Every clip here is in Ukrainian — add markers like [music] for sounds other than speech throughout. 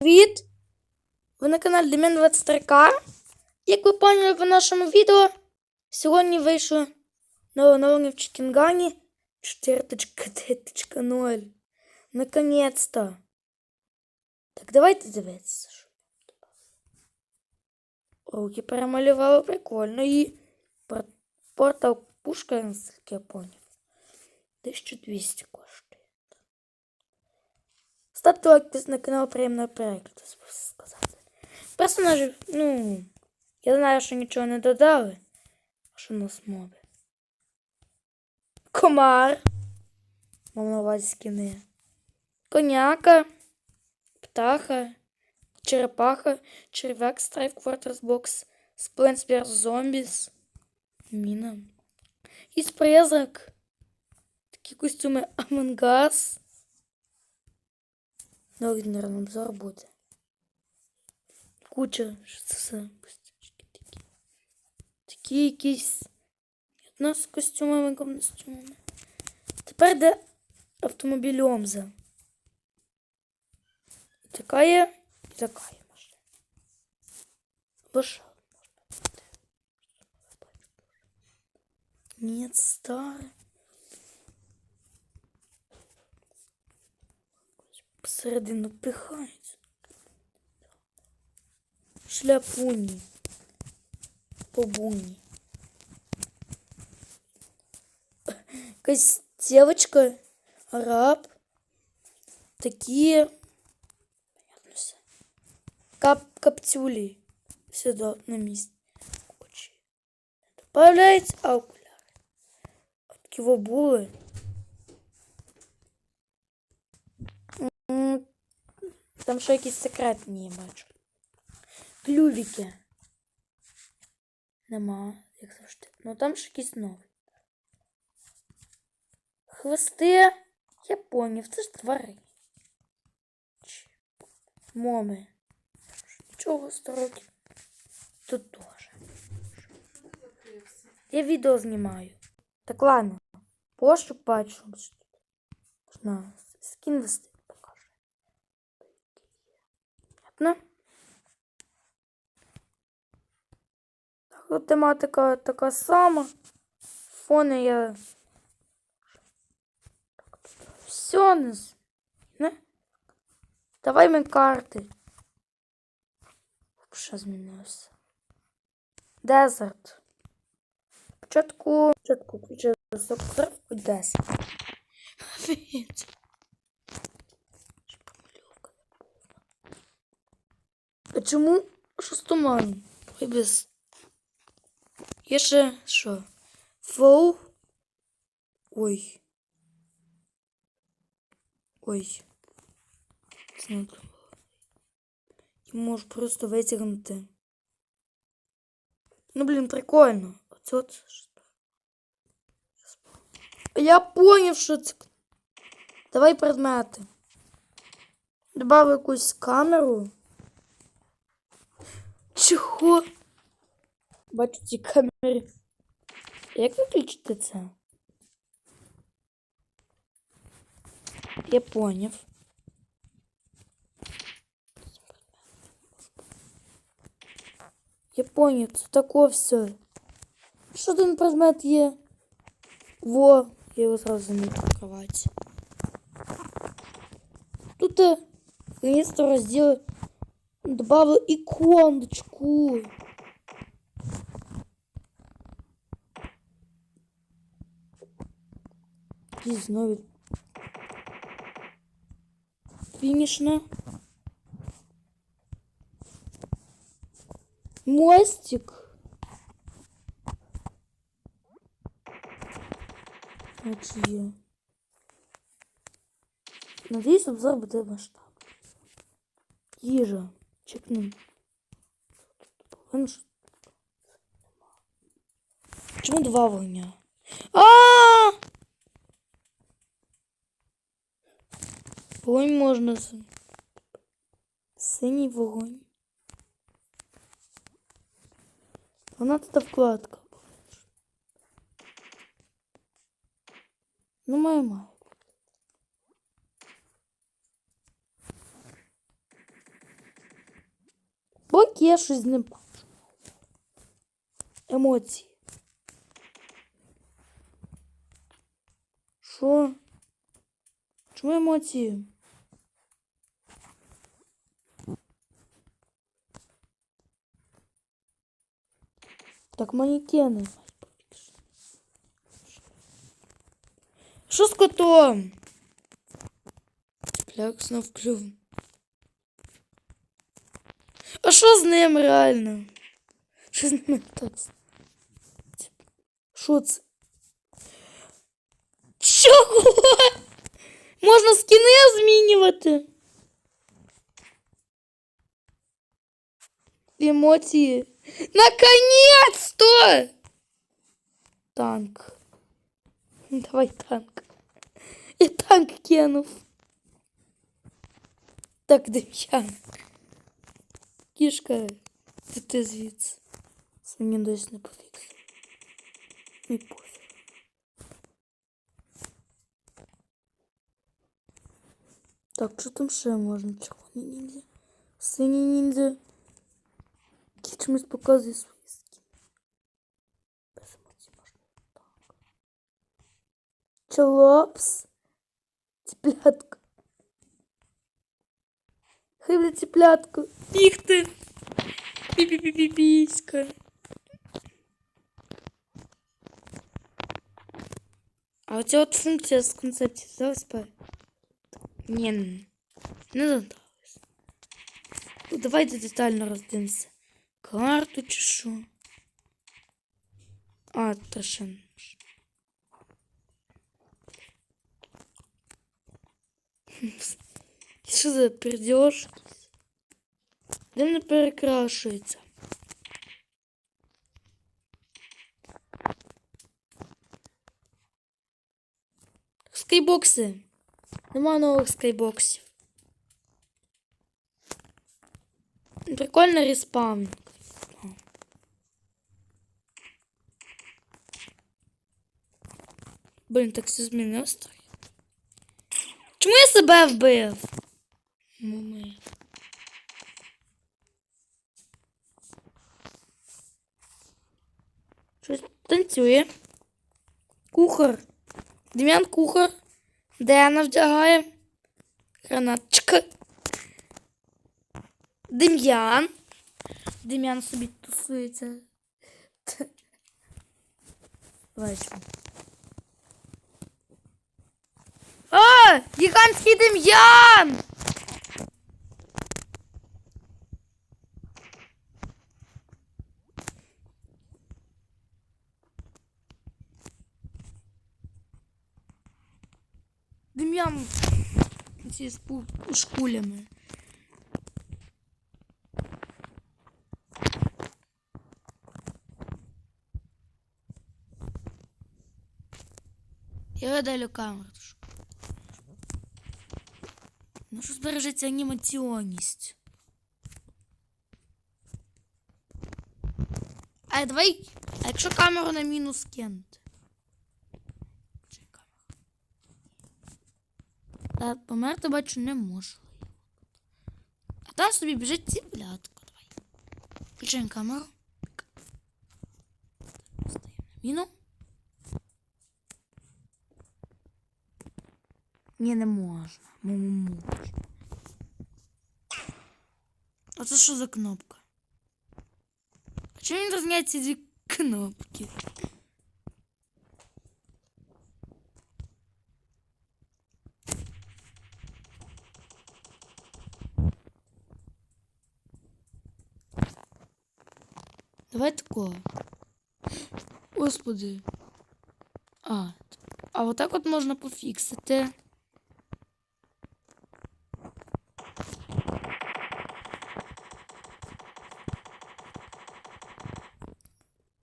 Привіт! Ви на каналі Дем'ян 23К. Як ви поняли по нашому відео, сьогодні вийшло нове оновлення в Чикінгані 4.10.0. Наконец-то. Так, давайте дивитися. Руки перемалювали прикольно. І портал пушка, наскільки я поняв. 1200 коштує. Ставте лайк на канал приємного перегляду, сказати. Персонажів, ну, я знаю, що нічого не додали. А що нас моби? Комар. Мам на увазі скини. Коняка, птаха, черепаха, червяк, страйк, квартерс бокс, сплен вверх зомбіс, міна. І призрак. Такі костюми Амонгас. Ну, наверное, обзор буде. Куча. Що це за пустячки такі? Такі якісь. Одна з костюмами, костюмами. Тепер де автомобіль Омза. І така є, і така є машина. Або ще одна можна бути. Ні, старе. Посередину пихають. Шляпуні. Побуні. Якась девочка, араб. Такі. Понятно все. Кап каптюлі. Сюди на місці. Очі. Добавляють а окуляри. От такі во Там ще якісь секретні я бачу. Клювіки. Нема, як завжди. Ну там ще якісь нові. Хвости. Я поняв, це ж твари. Моми. Нічого строків. Тут теж. Я відео знімаю. Так ладно. Пошук бачу. Скін вести Понятно? Тематика така сама. Фони я. Все з- не? Давай ми карти. Що змінилося? Дезерт. Спочатку. Спочатку включив сократку 10. Офігеть. Ж помальовка не повна. А чому щось туман? Ой, без. Є ще що? Фоу. Ой. Ой. Не то можу просто витягнути. Ну, блін, прикольно. Оце от. що. Я поняв, що це. Давай предмети. Добавив якусь камеру. Чого? Бачу ці камери. Як виключити це? Я поняв. Я поняв, це тако все. Що один предмет є? Во, я його зразу замітив в кроваті. Тут е, наконец-то розділ добавив іконочку. І знову. Фінішна. Мостик. От є. Надіюсь, обзор буде масштаб. Їжа. Чекнем. Повинен ж- Чому два вогня? А! Вогонь можна. Синій вогонь. Вона тут вкладка. Ну, має має. я щось не бачу. Емоції. Що? Чому емоції? Так, манекени. Що з котом? Пляк знов клюв. що з ним реально? Що з ним так? Що це? Чого? Можна скини змінювати? Емоції. Наконец-то! Танк. Давай танк. Я танк кинув. Так, Дем'ян. Кішка, ти ти звідси. Це мені досі не пофікс. Не пофіг. Так, що там ще можна? Червоний ніндзя. Синій ніндзя. Який чомусь показує свої скіни. Без емоцій можна. Так. Чолопс. Цеплятка. Хай буде цеплятка. Бігти. Пі-пі-пі-піська. А оця от функція з концепції здалась по... Ні, не задалась. Ну, давайте детально роздивимося. Карту чи що? А, та ще. не ж. Що за пердеж? Де не перекрашується? Скайбокси. Нема нових скайбоксів. Прикольно респаун. Блін, так все змінилось трохи. Чому я себе вбив? Муми. Щось танцює. Кухар. Дем'ян кухар. Дена вдягає. Гранатчика. Дем'ян. Дем'ян собі тусується. Бачу. А! Гігантський Дем'ян! Дем'ян ці з пу- шкулями. Я видалю камеру. тож. Ну що збережеться анімаційність. А давай, а якщо камеру на мінус кинути? Та померти бачу не можу. А там собі біжить ціплятко. Давай. Включаємо камеру. Стаємо на міну. Ні, не можна. М- Можна. А це що за кнопка? А чому він розняє ці дві кнопки? Давай такого. Господи. А, а отак от можна пофіксити.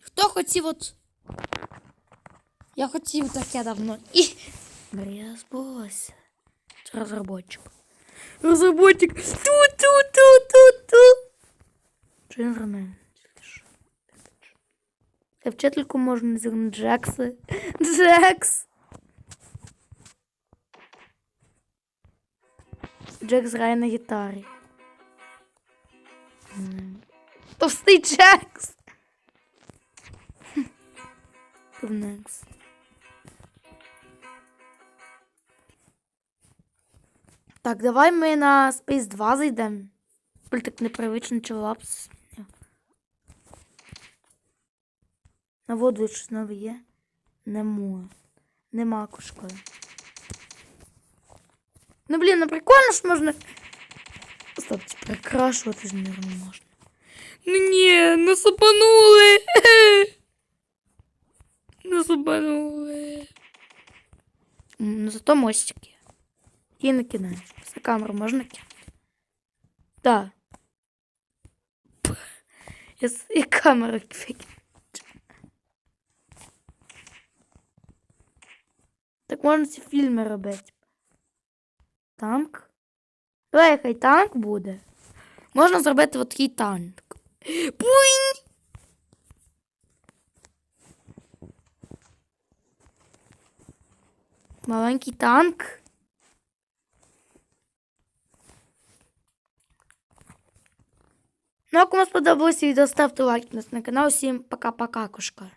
Хто хотів от. Я хотів таке давно. І. Мрія збулася. Це розробочик. Розробочик. Ту-ту-ту-ту-ту. Що Це вчительку можна зігнути Джекси. Джекс. Джекс грає на гітарі. Товстий Джекс. Next. Так, давай ми на Space 2 зайдемо. Блін, так непривично чи На воду щось нове є? Нема. Нема кошка. Ну блін, ну прикольно ж можна. Стоп, це прикрашувати ж не можна. Ну ні, нас. Нас обманули. Ну зато мостик є. І не. За камеру можна кинути? Так. Я з і камеру [laughs] викину. Так можна ці фільми робити. Танк. Давай, хай танк буде. Можна зробити от такий танк. Пуінь! Маленький танк. Ну, а кому сподобалося відео, ставте лайк на канал. Всім пока-пока, кошка.